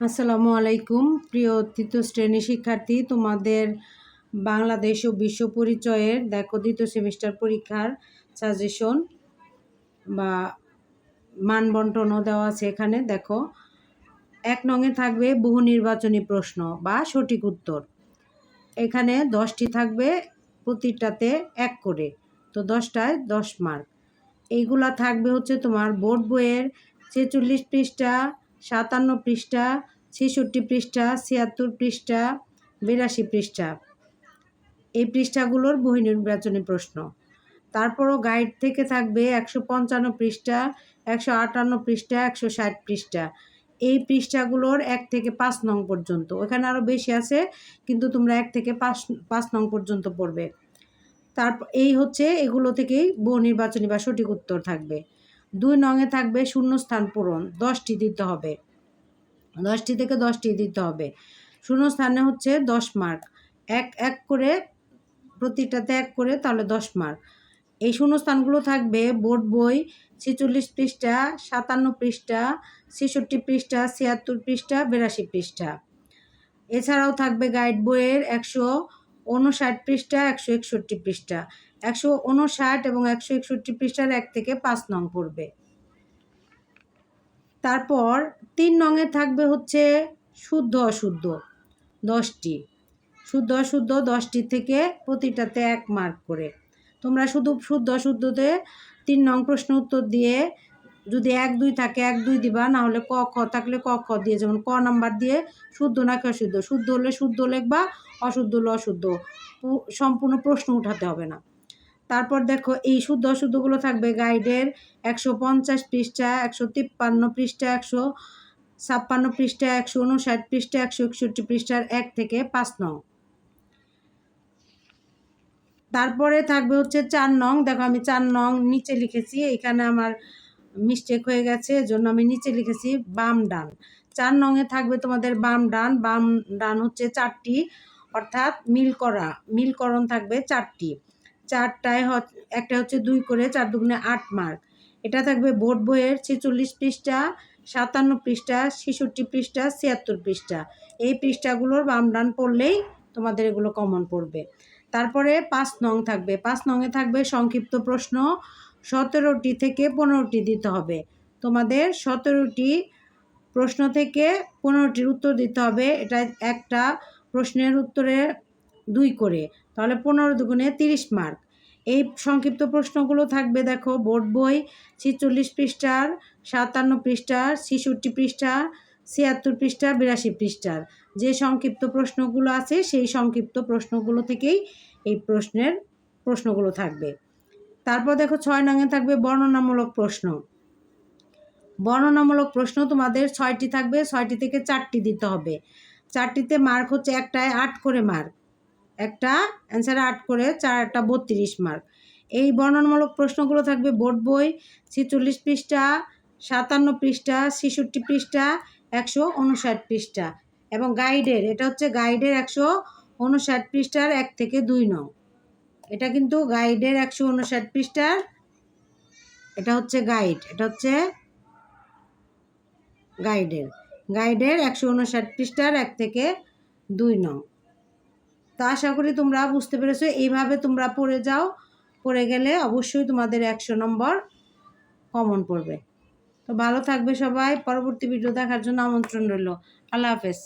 আসসালামু আলাইকুম। প্রিয় তৃতীয় শ্রেণি শিক্ষার্থী, তোমাদের বাংলাদেশ ও বিশ্ব পরিচয়ের দেখো দ্বিতীয় সেমিস্টার পরীক্ষার সাজেশন বা মান বন্টনও দেওয়া আছে এখানে। দেখো, এক নঙে থাকবে বহু নির্বাচনী প্রশ্ন বা সঠিক উত্তর। এখানে দশটি থাকবে, প্রতিটাতে এক করে। তো দশটায় দশ মার্ক এইগুলা থাকবে হচ্ছে তোমার বোর্ড বইয়ের ছেচল্লিশ পৃষ্ঠা সাতান্ন পৃষ্ঠা, ছেষট্টি পৃষ্ঠা, ছিয়াত্তর পৃষ্ঠা, বিরাশি পৃষ্ঠা। এই পৃষ্ঠাগুলোর বহি নির্বাচনী প্রশ্ন। তারপরও গাইড থেকে থাকবে একশো পঞ্চান্ন পৃষ্ঠা, একশো আটান্ন পৃষ্ঠা, একশো ষাট পৃষ্ঠা। এই পৃষ্ঠাগুলোর এক থেকে পাঁচ নং পর্যন্ত। ওখানে আরও বেশি আছে, কিন্তু তোমরা এক থেকে পাঁচ পাঁচ নং পর্যন্ত পড়বে। তারপর এই হচ্ছে এগুলো থেকেই বহু নির্বাচনী বা সঠিক উত্তর থাকবে। দুই নঙে থাকবে শূন্যস্থান পূরণ, দশটি দিতে হবে। দশটি থেকে দশটি দিতে হবে। শূন্যস্থানে হচ্ছে দশ মার্ক। এক এক করে প্রতিটাতে এক করে তাহলে দশ মার্ক। এই শূন্যস্থানগুলো থাকবে বোর্ড বই, ছেচল্লিশ পৃষ্ঠা, সাতান্ন পৃষ্ঠা, ছেষট্টি পৃষ্ঠা, ছিয়াত্তর পৃষ্ঠা, বিরাশি পৃষ্ঠা। এছাড়াও থাকবে গাইড বইয়ের একশো উনষাট পৃষ্ঠা, একশো একষট্টি পৃষ্ঠা। একশো উনষাট এবং একশো একষট্টি পৃষ্ঠার এক থেকে পাঁচ নং পড়বে। তারপর তিন নঙে থাকবে হচ্ছে শুদ্ধ অশুদ্ধ, দশটি। শুদ্ধ অশুদ্ধ দশটি থেকে প্রতিটাতে এক মার্ক করে। তোমরা শুধু শুদ্ধ অশুদ্ধতে তিন নং প্রশ্ন উত্তর দিয়ে যদি এক দুই থাকে, এক দুই দিবা, না হলে ক, খ থাকলে ক, খ দিয়ে যেমন ক নাম্বার দিয়ে শুদ্ধ নাকি অশুদ্ধ? শুদ্ধ হলে শুদ্ধ লিখবা, অশুদ্ধ হলে অশুদ্ধ। সম্পূর্ণ প্রশ্ন উঠাতে হবে না। তারপর দেখো এই শুদ্ধ অশুদ্ধগুলো থাকবে গাইডের একশো পঞ্চাশ পৃষ্ঠা, একশো তিপ্পান্ন পৃষ্ঠা, একশো ছাপ্পান্ন পৃষ্ঠা, একশো উনষাট পৃষ্ঠা, একশো একষট্টি পৃষ্ঠার এক থেকে পাঁচ নং। তারপরে থাকবে হচ্ছে চার নং। দেখো আমি চার নং নিচে লিখেছি, এখানে আমার মিস্টেক হয়ে গেছে, এজন্য আমি নিচে লিখেছি বাম ডান। চার নংয়ে থাকবে তোমাদের বাম ডান বাম ডান হচ্ছে চারটি, অর্থাৎ মিল করা, মিলকরণ থাকবে চারটি। চারটায় একটা হচ্ছে দুই করে চার দুগুণে আট মার্ক এটা থাকবে বোর্ড বইয়ের ছেচল্লিশ পৃষ্ঠা, সাতান্ন পৃষ্ঠা, ছেষট্টি পৃষ্ঠা, ছিয়াত্তর পৃষ্ঠা। এই পৃষ্ঠাগুলোর বাম ডান পড়লেই তোমাদের এগুলো কমন পড়বে। তারপরে পাঁচ নং থাকবে। পাঁচ নংয়ে থাকবে সংক্ষিপ্ত প্রশ্ন। সতেরোটি থেকে পনেরোটি দিতে হবে। তোমাদের সতেরোটি প্রশ্ন থেকে পনেরোটির উত্তর দিতে হবে। এটা একটা প্রশ্নের উত্তরে দুই করে, তাহলে পনেরো দুগুণে তিরিশ মার্ক এই সংক্ষিপ্ত প্রশ্নগুলো থাকবে দেখো, বোর্ড বই ছিচল্লিশ পৃষ্ঠার, সাতান্ন পৃষ্ঠার, ছেষট্টি পৃষ্ঠা ছিয়াত্তর পৃষ্ঠা বিরাশি পৃষ্ঠার। যে সংক্ষিপ্ত প্রশ্নগুলো আছে, সেই সংক্ষিপ্ত প্রশ্নগুলো থেকেই এই প্রশ্নের প্রশ্নগুলো থাকবে। তারপর দেখো ছয় নঙে থাকবে বর্ণনামূলক প্রশ্ন। বর্ণনামূলক প্রশ্ন তোমাদের ছয়টি থাকবে, ছয়টি থেকে চারটি দিতে হবে। চারটিতে মার্ক হচ্ছে একটায় আট করে মার্ক একটা অ্যান্সারে আট করে চার একটা বত্রিশ মার্ক এই বর্ণনামূলক প্রশ্নগুলো থাকবে বোর্ড বই, ছেচল্লিশ পৃষ্ঠা, সাতান্ন পৃষ্ঠা, ছেষট্টি পৃষ্ঠা, একশো উনষাট পৃষ্ঠা। এবং গাইডের এটা হচ্ছে গাইডের একশো উনষাট পৃষ্ঠার এক থেকে দুই নং। এটা কিন্তু গাইডের একশো উনষাট পৃষ্ঠার, এটা হচ্ছে গাইড এটা হচ্ছে গাইডের গাইডের একশো উনষাট পৃষ্ঠার এক থেকে দুই নং। তো আশা করি তোমরা বুঝতে পেরেছ। এইভাবে তোমরা পড়ে যাও। পড়ে গেলে অবশ্যই তোমাদের একশো নম্বর কমন পড়বে। তো ভালো থাকবে সবাই। পরবর্তী ভিডিও দেখার জন্য আমন্ত্রণ রইল। আল্লাহ হাফেজ।